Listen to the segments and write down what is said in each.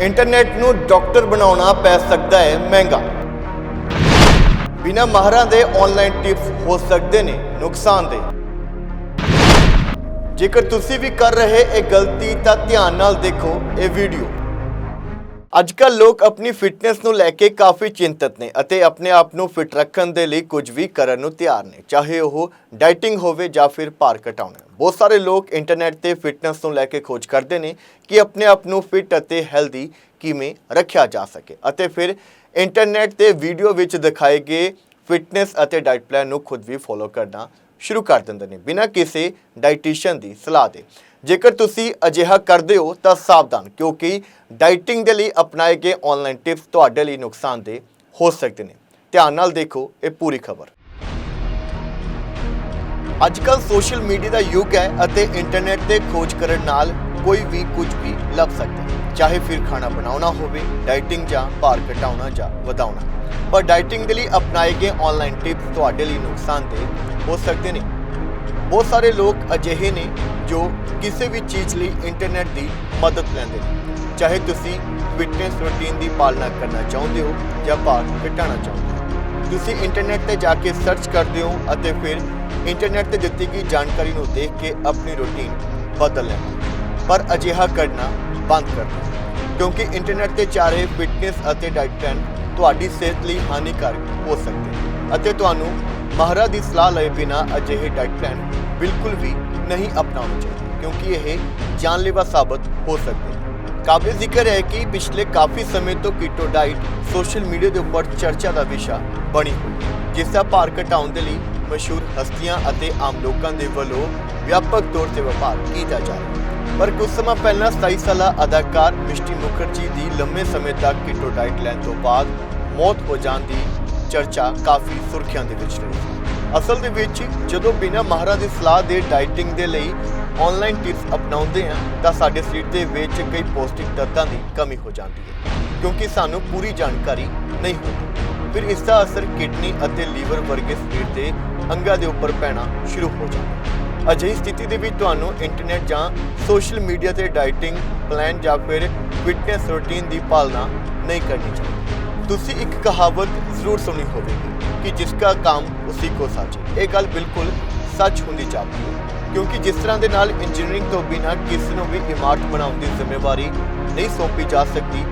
Internet ਨੂੰ doctor ਬਣਾਉਣਾ ਪੈ ਸਕਦਾ ਹੈ ਮਹਿੰਗਾ। ਬਿਨਾ ਮਾਹਰਾਂ ਦੇ ਆਨਲਾਈਨ ਟਿਪਸ ਹੋ ਸਕਦੇ ਨੇ ਨੁਕਸਾਨ ਦੇ। ਜੇਕਰ ਤੁਸੀਂ ਵੀ ਕਰ ਰਹੇ ਇਹ ਗਲਤੀ ਤਾਂ ਧਿਆਨ ਨਾਲ ਦੇਖੋ ਇਹ ਵੀਡੀਓ ਅੱਜ ਕੱਲ੍ਹ ਲੋਕ ਆਪਣੀ ਫਿਟਨੈਸ ਨੂੰ ਲੈ ਕੇ ਕਾਫੀ ਚਿੰਤਤ ਨੇ ਅਤੇ ਆਪਣੇ ਆਪ ਨੂੰ ਫਿਟ ਰੱਖਣ ਦੇ ਲਈ ਕੁਝ ਵੀ ਕਰਨ ਨੂੰ ਤਿਆਰ ਨੇ, ਚਾਹੇ ਉਹ ਡਾਈਟਿੰਗ ਹੋਵੇ ਜਾਂ ਫਿਰ ਭਾਰ ਘਟਾਉਣਾ। ਬਹੁਤ ਸਾਰੇ ਲੋਕ ਇੰਟਰਨੈਟ ਤੇ ਫਿਟਨੈਸ ਨੂੰ ਲੈ ਕੇ ਖੋਜ ਕਰਦੇ ਨੇ ਕਿ ਆਪਣੇ ਆਪ ਨੂੰ ਫਿਟ ਅਤੇ ਹੈਲਦੀ ਕਿਵੇਂ ਰੱਖਿਆ ਜਾ ਸਕੇ ਅਤੇ ਫਿਰ ਇੰਟਰਨੈਟ ਤੇ ਵੀਡੀਓ ਵਿੱਚ ਦਿਖਾਏ ਗਏ ਫਿਟਨੈਸ ਅਤੇ ਡਾਈਟ ਪਲਾਨ ਨੂੰ ਖੁਦ ਵੀ ਫੋਲੋ ਕਰਨਾ ਸ਼ੁਰੂ ਕਰ ਦਿੰਦੇ ਨੇ ਬਿਨਾਂ ਕਿਸੇ ਡਾਈਟੀਸ਼ੀਅਨ ਦੀ ਸਲਾਹ ਦੇ। ਜੇਕਰ ਤੁਸੀਂ ਅਜਿਹਾ ਕਰਦੇ ਹੋ ਤਾਂ ਸਾਵਧਾਨ, ਕਿਉਂਕਿ ਡਾਈਟਿੰਗ ਦੇ ਲਈ ਅਪਣਾਏ ਗਏ ਆਨਲਾਈਨ ਟਿਪਸ ਤੁਹਾਡੇ ਲਈ ਨੁਕਸਾਨਦੇਹ ਹੋ ਸਕਦੇ ਨੇ। ਧਿਆਨ ਨਾਲ ਦੇਖੋ ਇਹ ਪੂਰੀ ਖਬਰ। ਅੱਜਕੱਲ ਸੋਸ਼ਲ ਮੀਡੀਆ ਦਾ ਯੁੱਗ ਹੈ ਅਤੇ ਇੰਟਰਨੈਟ ਤੇ ਖੋਜ ਕਰਨ ਨਾਲ ਕੋਈ ਵੀ ਕੁਝ ਵੀ ਲੱਭ ਸਕਦਾ ਹੈ। ਚਾਹੇ ਫਿਰ ਖਾਣਾ ਬਣਾਉਣਾ ਹੋਵੇ, ਡਾਈਟਿੰਗ ਜਾਂ ਭਾਰ ਘਟਾਉਣਾ ਜਾਂ ਵਧਾਉਣਾ। ਪਰ ਡਾਈਟਿੰਗ ਦੇ ਲਈ ਅਪਣਾਏ ਗਏ ਆਨਲਾਈਨ ਟਿਪਸ ਤੁਹਾਡੇ ਲਈ ਨੁਕਸਾਨਦੇਹ ਹੋ ਸਕਦੇ ਨੇ। ਬਹੁਤ ਸਾਰੇ ਲੋਕ ਅਜਿਹੇ ਨੇ ਜੋ ਕਿਸੇ ਵੀ ਚੀਜ਼ ਲਈ ਇੰਟਰਨੈਟ ਦੀ ਮਦਦ ਲੈਂਦੇ ਨੇ। ਚਾਹੇ ਤੁਸੀਂ ਫਿਟਨੈਸ ਰੁਟੀਨ ਦੀ ਪਾਲਣਾ ਕਰਨਾ ਚਾਹੁੰਦੇ ਹੋ ਜਾਂ ਭਾਰ ਘਟਾਉਣਾ ਚਾਹੁੰਦੇ ਹੋ। ਤੁਸੀਂ ਇੰਟਰਨੈਟ ਤੇ ਜਾ ਕੇ ਸਰਚ ਕਰਦੇ ਹੋ ਅਤੇ ਫਿਰ ਇੰਟਰਨੈਟ ਤੇ ਦਿੱਤੀ ਗਈ ਜਾਣਕਾਰੀ ਨੂੰ ਦੇਖ ਕੇ ਆਪਣੀ ਰੁਟੀਨ ਬਦਲ ਲੈਂਦੇ ਪਰ ਅਜਿਹਾ ਕਰਨਾ ਬੰਦ ਕਰ ਦਿਓ। ਕਿਉਂਕਿ ਇੰਟਰਨੈਟ ਤੇ ਚਾਰੇ ਫਿਟਨੈਸ ਅਤੇ ਡਾਈਟ ਪਲਾਨ ਤੁਹਾਡੀ ਸਿਹਤ ਲਈ ਹਾਨੀਕਾਰਕ ਹੋ ਸਕਦੇ ਅਤੇ ਤੁਹਾਨੂੰ ਮਾਹਰਾਂ ਦੀ ਸਲਾਹ ਲਏ ਬਿਨਾ ਅਜਿਹੇ ਡਾਈਟ ਪਲਾਨ ਬਿਲਕੁਲ ਵੀ ਨਹੀਂ ਅਪਣਾਉਣੇ ਚਾਹੀਦੇ, ਕਿਉਂਕਿ ਇਹ ਜਾਨਲੇਵਾ ਸਾਬਤ ਹੋ ਸਕਦੇ ਨੇ। ਕਾਬਿਲ ਜ਼ਿਕਰ ਹੈ ਕਿ ਪਿਛਲੇ ਕਾਫੀ ਸਮੇਂ ਤੋਂ ਕੀਟੋ ਡਾਈਟ ਸੋਸ਼ਲ ਮੀਡੀਆ ਦੇ ਉੱਪਰ ਚਰਚਾ ਦਾ ਵਿਸ਼ਾ ਬਣੀ ਹੋਈ ਜਿਸ ਦਾ ਭਾਰ ਘਟਾਉਣ ਦੇ ਲਈ ਮਸ਼ਹੂਰ ਹਸਤੀਆਂ ਅਤੇ ਆਮ ਲੋਕਾਂ ਦੇ ਵੱਲੋਂ ਵਿਆਪਕ ਤੌਰ ਤੇ ਵਪਾਰ ਕੀਤਾ ਜਾ ਰਿਹਾ ਹੈ। ਪਰ ਕੁਝ ਸਮਾਂ ਪਹਿਲਾਂ 27 ਸਾਲਾ ਅਦਾਕਾਰ ਮਿਸ਼ਟੀ ਮੁਖਰਜੀ ਦੀ ਲੰਮੇ ਸਮੇਂ ਤੱਕ ਕੀਟੋ ਡਾਈਟ ਲੈਣ ਤੋਂ ਬਾਅਦ ਮੌਤ ਹੋ ਜਾਣ ਦੀ ਚਰਚਾ ਕਾਫੀ ਸੁਰਖੀਆਂ ਦੇ ਵਿੱਚ ਰਹੀ ਅਸਲ ਦੇ ਵਿੱਚ ਜਦੋਂ ਬਿਨਾਂ ਮਾਹਰਾਂ ਦੀ ਸਲਾਹ ਦੇ ਡਾਈਟਿੰਗ ਦੇ ਲਈ ਆਨਲਾਈਨ ਟਿਪਸ ਅਪਣਾਉਂਦੇ ਹਾਂ ਤਾਂ ਸਾਡੇ ਸਰੀਰ ਦੇ ਵਿੱਚ ਕਈ ਪੌਸ਼ਟਿਕ ਤੱਤਾਂ ਦੀ ਕਮੀ ਹੋ ਜਾਂਦੀ ਹੈ, ਕਿਉਂਕਿ ਸਾਨੂੰ ਪੂਰੀ ਜਾਣਕਾਰੀ ਨਹੀਂ ਹੁੰਦੀ। ਫਿਰ ਇਸ ਦਾ ਅਸਰ ਕਿਡਨੀ ਅਤੇ ਲੀਵਰ ਵਰਗੇ ਸਰੀਰ ਦੇ ਅੰਗਾਂ ਦੇ ਉੱਪਰ ਪੈਣਾ ਸ਼ੁਰੂ ਹੋ ਜਾਂਦਾ ਅਜਿਹੀ ਸਥਿਤੀ ਦੇ ਵਿੱਚ ਤੁਹਾਨੂੰ ਇੰਟਰਨੈਟ ਜਾਂ ਸੋਸ਼ਲ ਮੀਡੀਆ ਤੇ ਡਾਈਟਿੰਗ ਪਲਾਨ ਜਾਂ ਫਿਰ ਫਿਟਨੈਸ ਰੁਟੀਨ ਦੀ ਪਾਲਣਾ ਨਹੀਂ ਕਰਨੀ ਚਾਹੀਦੀ। ਤੁਸੀਂ ਇੱਕ ਕਹਾਵਤ ਜ਼ਰੂਰ ਸੁਣੀ ਹੋਵੇਗੀ ਕਿ ਜਿਸ ਦਾ ਕੰਮ ਉਸੇ ਕੋ ਸਾਚੇ ਇਹ ਗੱਲ ਬਿਲਕੁਲ ਸੱਚ ਹੁੰਦੀ ਜਾਪਦੀ ਹੈ, ਕਿਉਂਕਿ ਜਿਸ ਤਰ੍ਹਾਂ ਦੇ ਨਾਲ ਇੰਜੀਨੀਅਰਿੰਗ ਤੋਂ ਬਿਨਾਂ ਕਿਸੇ ਨੂੰ ਵੀ ਇਮਾਰਤ ਬਣਾਉਣ ਦੀ ਜ਼ਿੰਮੇਵਾਰੀ ਨਹੀਂ ਸੌਂਪੀ ਜਾ ਸਕਦੀ,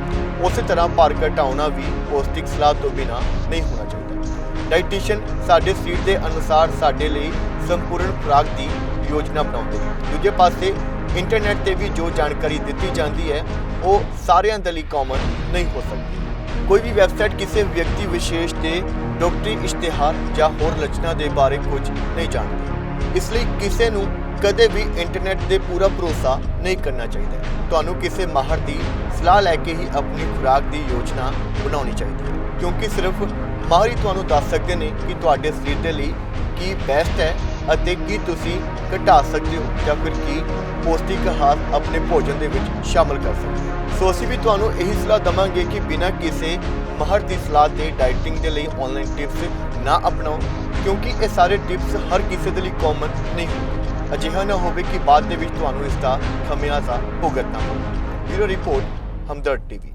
ਉਸੇ ਤਰ੍ਹਾਂ ਭਾਰ ਘਟਾਉਣਾ ਵੀ ਪੌਸ਼ਟਿਕ ਸਲਾਹ ਤੋਂ ਬਿਨਾਂ ਨਹੀਂ ਹੋਣਾ ਚਾਹੀਦਾ। ਡਾਈਟੀਸ਼ੀਅਨ ਸਾਡੇ ਸਰੀਰ ਦੇ ਅਨੁਸਾਰ ਸਾਡੇ ਲਈ ਸੰਪੂਰਨ ਖੁਰਾਕ ਦੀ ਯੋਜਨਾ ਬਣਾਉਂਦੇ ਨੇ। ਦੂਜੇ ਪਾਸੇ ਇੰਟਰਨੈਟ ਤੇ ਵੀ ਜੋ ਜਾਣਕਾਰੀ ਦਿੱਤੀ ਜਾਂਦੀ ਹੈ, ਉਹ ਸਾਰਿਆਂ ਦੇ ਲਈ ਕਾਮਨ ਨਹੀਂ ਹੋ ਸਕਦੀ। ਕੋਈ ਵੀ ਵੈਬਸਾਈਟ ਕਿਸੇ ਵਿਅਕਤੀ ਵਿਸ਼ੇਸ਼ ਦੇ ਡਾਕਟਰੀ ਇਸ਼ਤਿਹਾਰ ਜਾਂ ਹੋਰ ਰਚਨਾ ਦੇ ਬਾਰੇ ਕੁਝ ਨਹੀਂ ਜਾਣਦੀ। ਇਸ ਲਈ ਕਿਸੇ ਨੂੰ ਕਦੇ ਵੀ ਇੰਟਰਨੈਟ ਤੇ ਪੂਰਾ ਭਰੋਸਾ ਨਹੀਂ ਕਰਨਾ ਚਾਹੀਦਾ। ਤੁਹਾਨੂੰ ਕਿਸੇ ਮਾਹਰ ਦੀ ਸਲਾਹ ਲੈ ਕੇ ਹੀ ਆਪਣੀ ਖੁਰਾਕ ਦੀ ਯੋਜਨਾ ਬਣਾਉਣੀ ਚਾਹੀਦੀ ਹੈ। ਕਿਉਂਕਿ ਸਿਰਫ ਮਾਹਰ ਹੀ ਤੁਹਾਨੂੰ ਦੱਸ ਸਕਦੇ ਨੇ ਕਿ ਤੁਹਾਡੇ ਸਰੀਰ ਦੇ ਲਈ ਕੀ ਬੈਸਟ ਹੈ ਅਤੇ ਕੀ ਤੁਸੀਂ ਘਟਾ ਸਕਦੇ ਹੋ ਜਾਂ ਫਿਰ ਕੀ ਪੌਸ਼ਟਿਕ ਆਹਾਰ ਆਪਣੇ ਭੋਜਨ ਦੇ ਵਿੱਚ ਸ਼ਾਮਲ ਕਰ ਸਕਦੇ ਹੋ? ਸੋ ਅਸੀਂ ਵੀ ਤੁਹਾਨੂੰ ਇਹੀ ਸਲਾਹ ਦਵਾਂਗੇ ਕਿ ਬਿਨਾਂ ਕਿਸੇ ਮਾਹਰ ਦੀ ਸਲਾਹ ਦੇ ਡਾਈਟਿੰਗ ਦੇ ਲਈ ਆਨਲਾਈਨ ਟਿਪਸ ਨਾ ਅਪਣਾਓ, ਕਿਉਂਕਿ ਇਹ ਸਾਰੇ ਟਿਪਸ ਹਰ ਕਿਸੇ ਦੇ ਲਈ ਕਾਮਨ ਨਹੀਂ ਹੁੰਦੇ। ਅਜਿਹਾ ਨਾ ਹੋਵੇ ਕਿ ਬਾਅਦ ਦੇ ਵਿੱਚ ਤੁਹਾਨੂੰ ਇਸ ਦਾ ਖਮਿਆਜ਼ਾ ਭੁਗਤਣਾ ਪਵੇ। Bureau report, Hamdard TV.